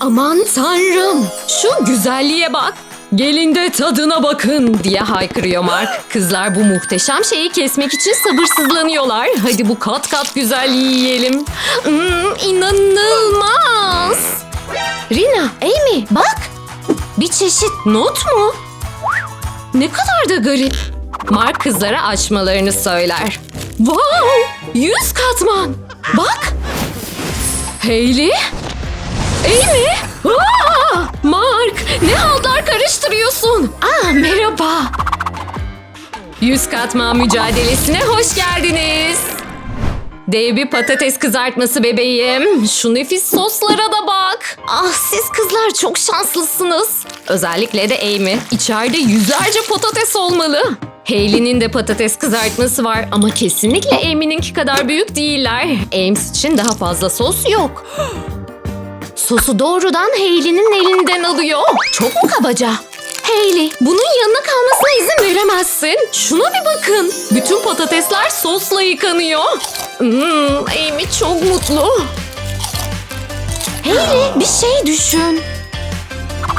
Aman tanrım şu güzelliğe bak. Gelin de tadına bakın diye haykırıyor Mark. Kızlar bu muhteşem şeyi kesmek için sabırsızlanıyorlar. Hadi bu kat kat güzelliği yiyelim. Hmm, inanılmaz. Rina, Amy bak. Bir çeşit not mu? Ne kadar da garip. Mark kızlara açmalarını söyler. Wow! Yüz katman. Bak. Hayley? Amy? Aa! Mark ne hallar karıştırıyorsun? Aa merhaba. Yüz katman mücadelesine hoş geldiniz. Dev bir patates kızartması bebeğim. Şu nefis soslara da bak. Ah siz kızlar çok şanslısınız. Özellikle de Amy. İçeride yüzlerce patates olmalı. Hayley'nin de patates kızartması var ama kesinlikle Amy'ninki kadar büyük değiller. Ames için daha fazla sos yok. Sosu doğrudan Hayley'nin elinden alıyor. Çok mu kabaca? Hayley, bunun yanına kalmasına izin veremezsin. Şuna bir bakın. Bütün patatesler sosla yıkanıyor. Hmm, Amy çok mutlu. Hayley, bir şey düşün.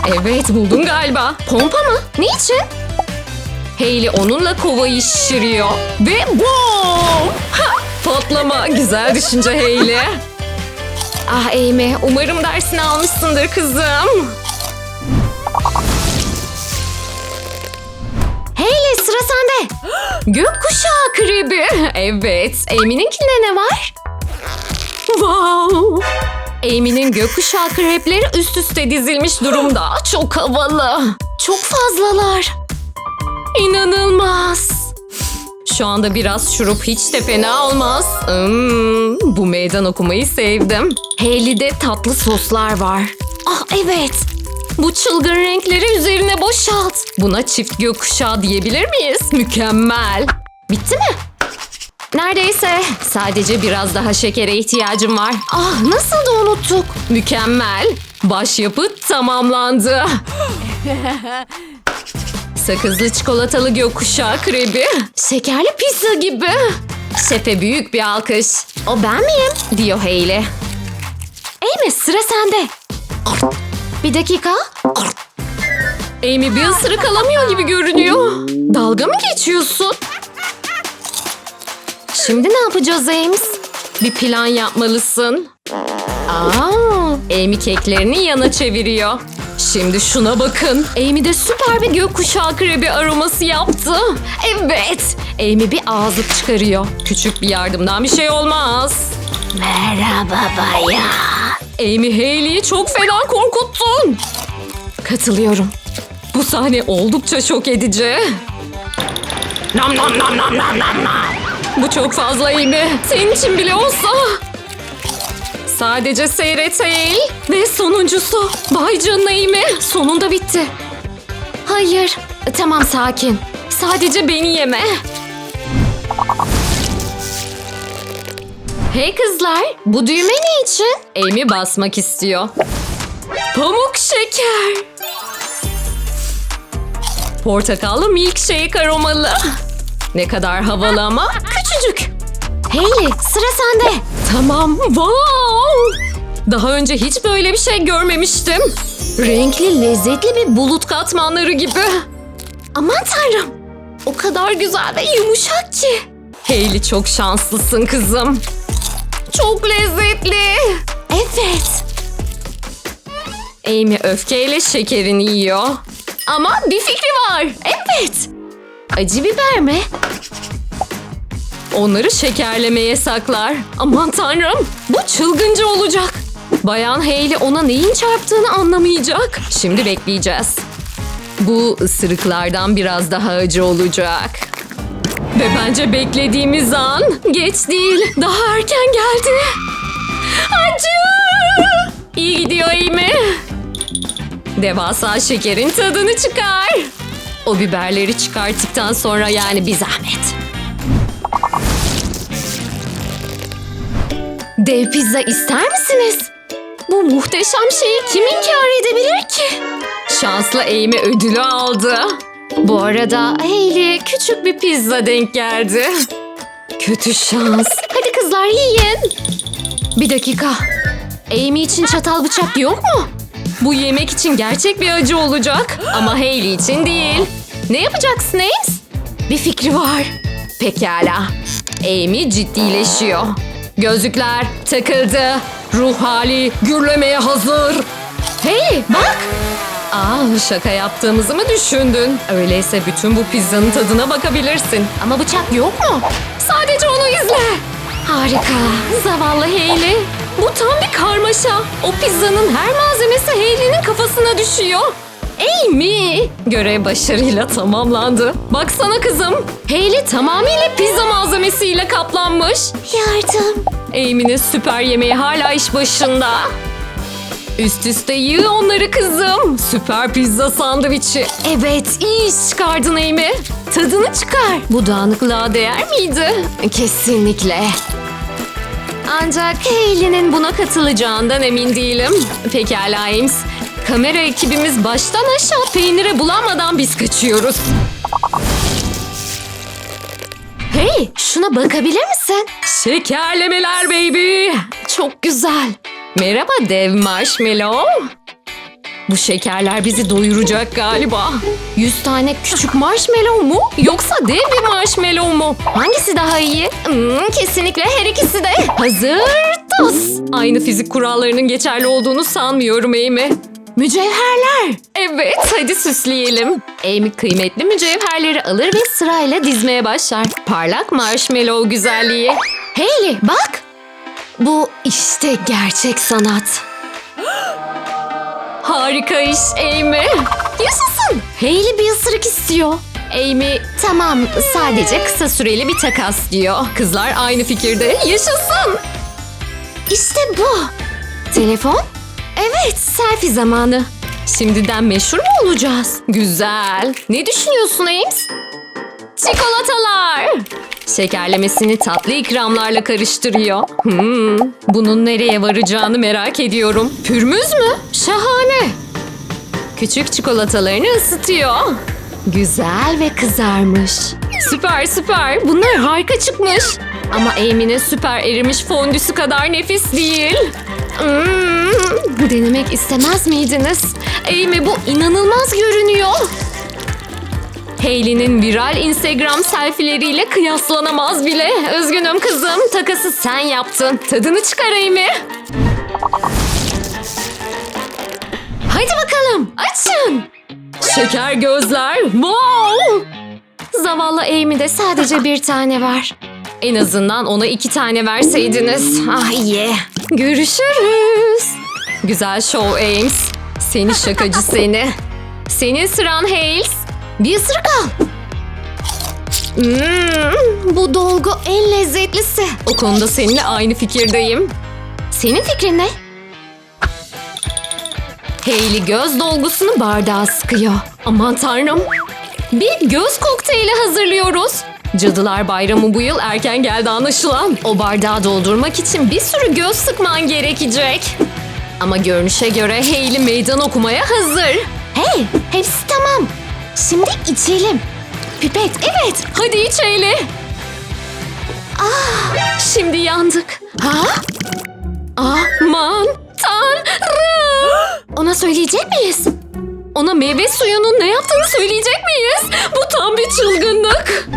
Evet, buldum galiba. Pompa mı? Niçin? Hayley onunla kovayı şişiriyor. Ve boom! Ha, patlama. Güzel düşünce Hayley. Ah Amy, umarım dersini almışsındır kızım. Hayley sıra sende. Gökkuşağı krebi. Evet, Amy'ninkinde ne var? Wow! Amy'nin gökkuşağı krepleri üst üste dizilmiş durumda. Çok havalı. Çok fazlalar. İnanılmaz. Şu anda biraz şurup hiç de fena olmaz. Hmm, bu meydan okumayı sevdim. Hayley'de tatlı soslar var. Ah evet. Bu çılgın renkleri üzerine boşalt. Buna çift gökkuşağı diyebilir miyiz? Mükemmel. Bitti mi? Neredeyse. Sadece biraz daha şekere ihtiyacım var. Ah nasıl da unuttuk. Mükemmel. Başyapıt tamamlandı. Sakızlı çikolatalı gökkuşağı krebi. Şekerli pizza gibi. Şefe büyük bir alkış. O ben miyim? Diyor Hayley. Amy sıra sende. Bir dakika. Amy bir ısırık alamıyor gibi görünüyor. Dalga mı geçiyorsun? Şimdi ne yapacağız Ames? Bir plan yapmalısın. Aa, Amy keklerini yana çeviriyor. Şimdi şuna bakın. Amy de süper bir gökkuşağı krebi aroması yaptı. Evet. Amy bir ağızlık çıkarıyor. Küçük bir yardımdan bir şey olmaz. Merhaba bayan. Amy Hayley'i çok fena korkuttun. Katılıyorum. Bu sahne oldukça şok edici. Nam nam nam nam nam nam nam. Bu çok fazla Amy. Senin için bile olsa. Sadece seyret. Ve sonuncusu. Vay canına Amy. Sonunda bitti. Hayır. Tamam sakin. Sadece beni yeme. Hey kızlar. Bu düğme ne için? Amy basmak istiyor. Pamuk şeker. Portakallı milkshake aromalı. Ne kadar havalı ama küçücük. Hayley sıra sende. Tamam. Wow. Daha önce hiç böyle bir şey görmemiştim. Renkli, lezzetli bir bulut katmanları gibi. Aman tanrım. O kadar güzel ve yumuşak ki. Hayley çok şanslısın kızım. Çok lezzetli. Evet. Amy öfkeyle şekerini yiyor. Ama bir fikri var. Evet. Acı biber mi? Onları şekerlemeye saklar. Aman tanrım bu çılgınca olacak. Bayan Hayley ona neyin çarptığını anlamayacak. Şimdi bekleyeceğiz. Bu ısırıklardan biraz daha acı olacak. Ve bence beklediğimiz an geç değil. Daha erken geldi. Acı! İyi gidiyor Amy. Devasa şekerin tadını çıkar. O biberleri çıkarttıktan sonra yani bir zahmet. Dev pizza ister misiniz? Bu muhteşem şeyi kim inkar edebilir ki? Şanslı Amy ödülü aldı. Bu arada Hayley küçük bir pizza denk geldi. Kötü şans. Hadi kızlar yiyin. Bir dakika. Amy için çatal bıçak yok mu? Bu yemek için gerçek bir acı olacak. Ama Hailey için değil. Ne yapacaksın Ames? Bir fikri var. Pekala. Amy ciddileşiyor. Gözlükler takıldı. Ruh hali gürlemeye hazır. Hey bak. Aa şaka yaptığımızı mı düşündün? Öyleyse bütün bu pizzanın tadına bakabilirsin. Ama bıçak yok mu? Sadece onu izle. Harika. Zavallı Hayley. Bu tam bir karmaşa. O pizzanın her malzemesi Hayley'nin kafasına düşüyor. Amy! Görev başarıyla tamamlandı. Baksana kızım. Hayley tamamıyla pizza malzemesiyle kaplanmış. Yardım. Amy'nin süper yemeği hala iş başında. Üst üste yığ onları kızım. Süper pizza sandviçi. Evet iyi iş çıkardın Amy. Tadını çıkar. Bu dağınıklığa değer miydi? Kesinlikle. Ancak Hayley'nin buna katılacağından emin değilim. Pekala Ames. Kamera ekibimiz baştan aşağı peynire bulanmadan biz kaçıyoruz. Hey şuna bakabilir misin? Şekerlemeler baby. Çok güzel. Merhaba dev marshmallow. Bu şekerler bizi doyuracak galiba. 100 tane küçük marshmallow mu? Yoksa dev bir marshmallow mu? Hangisi daha iyi? Hmm, kesinlikle her ikisi de. Hazır tos. Aynı fizik kurallarının geçerli olduğunu sanmıyorum Amy. Mücevherler. Evet hadi süsleyelim. Amy kıymetli mücevherleri alır ve sırayla dizmeye başlar. Parlak marshmallow güzelliği. Hayley bak. Bu işte gerçek sanat. Harika iş Amy. Yaşasın. Hayley bir ısırık istiyor. Amy tamam sadece kısa süreli bir takas diyor. Kızlar aynı fikirde. Yaşasın. İşte bu. Telefon? Evet, selfie zamanı. Şimdiden meşhur mu olacağız? Güzel. Ne düşünüyorsun Ames? Çikolatalar. Şekerlemesini tatlı ikramlarla karıştırıyor. Hmm, bunun nereye varacağını merak ediyorum. Pürmüz mü? Şahane. Küçük çikolatalarını ısıtıyor. Güzel ve kızarmış. Süper süper. Bunlar harika çıkmış. Ama Amy'nin süper erimiş fondüsü kadar nefis değil. Hmm, denemek istemez miydiniz? Amy bu inanılmaz görünüyor. Hayley'nin viral Instagram selfieleriyle kıyaslanamaz bile. Üzgünüm kızım, takası sen yaptın. Tadını çıkar Amy. Hadi bakalım, açın. Şeker gözler, wow! Zavallı Amy'de sadece bir tane var. En azından ona iki tane verseydiniz. Ah iyi. Görüşürüz. Güzel show Ames. Seni şakacı seni. Senin sıran Hales. Bir ısırık al. Hmm, bu dolgu en lezzetlisi. O konuda seninle aynı fikirdeyim. Senin fikrin ne? Hayley göz dolgusunu bardağa sıkıyor. Aman tanrım. Bir göz kokteyli hazırlıyoruz. Cadılar Bayramı bu yıl erken geldi anlaşılan. O bardağı doldurmak için bir sürü göz sıkman gerekecek. Ama görünüşe göre Hayley meydan okumaya hazır. Hey, hepsi tamam. Şimdi içelim. Pipet, evet. Hadi iç Hayley. Ah, şimdi yandık. Ha? Aman tanrım. Ona söyleyecek miyiz? Ona meyve suyunun ne yaptığını söyleyecek miyiz? Bu tam bir çılgınlık.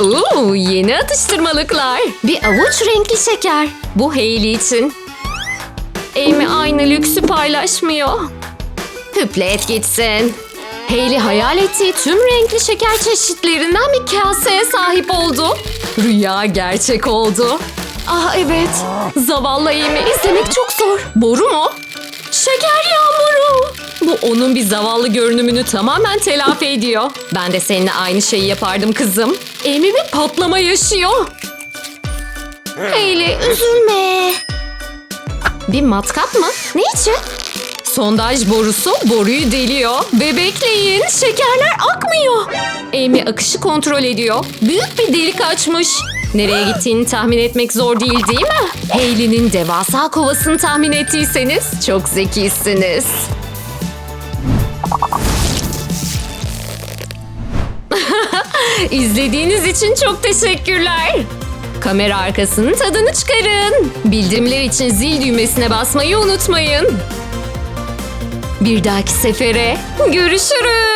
Oo, yeni atıştırmalıklar. Bir avuç renkli şeker. Bu Hayley için. Amy aynı lüksü paylaşmıyor. Hüplet gitsin. Hayley hayal ettiği tüm renkli şeker çeşitlerinden bir kaseye sahip oldu. Rüya gerçek oldu. Ah evet. Zavallı Amy izlemek çok zor. Boru mu? Şeker yağmuru. Bu onun bir zavallı görünümünü tamamen telafi ediyor. Ben de seninle aynı şeyi yapardım kızım. Amy bir patlama yaşıyor. Hayley Üzülme. bir matkap mı? Ne için? Sondaj borusu boruyu deliyor. Ve bekleyin şekerler akmıyor. Amy akışı kontrol ediyor. Büyük bir delik açmış. Nereye gittiğini tahmin etmek zor değil değil mi? Hayley'nin devasa kovasını tahmin ettiyseniz çok zekisiniz. İzlediğiniz için çok teşekkürler. Kamera arkasının tadını çıkarın. Bildirimler için zil düğmesine basmayı unutmayın. Bir dahaki sefere görüşürüz.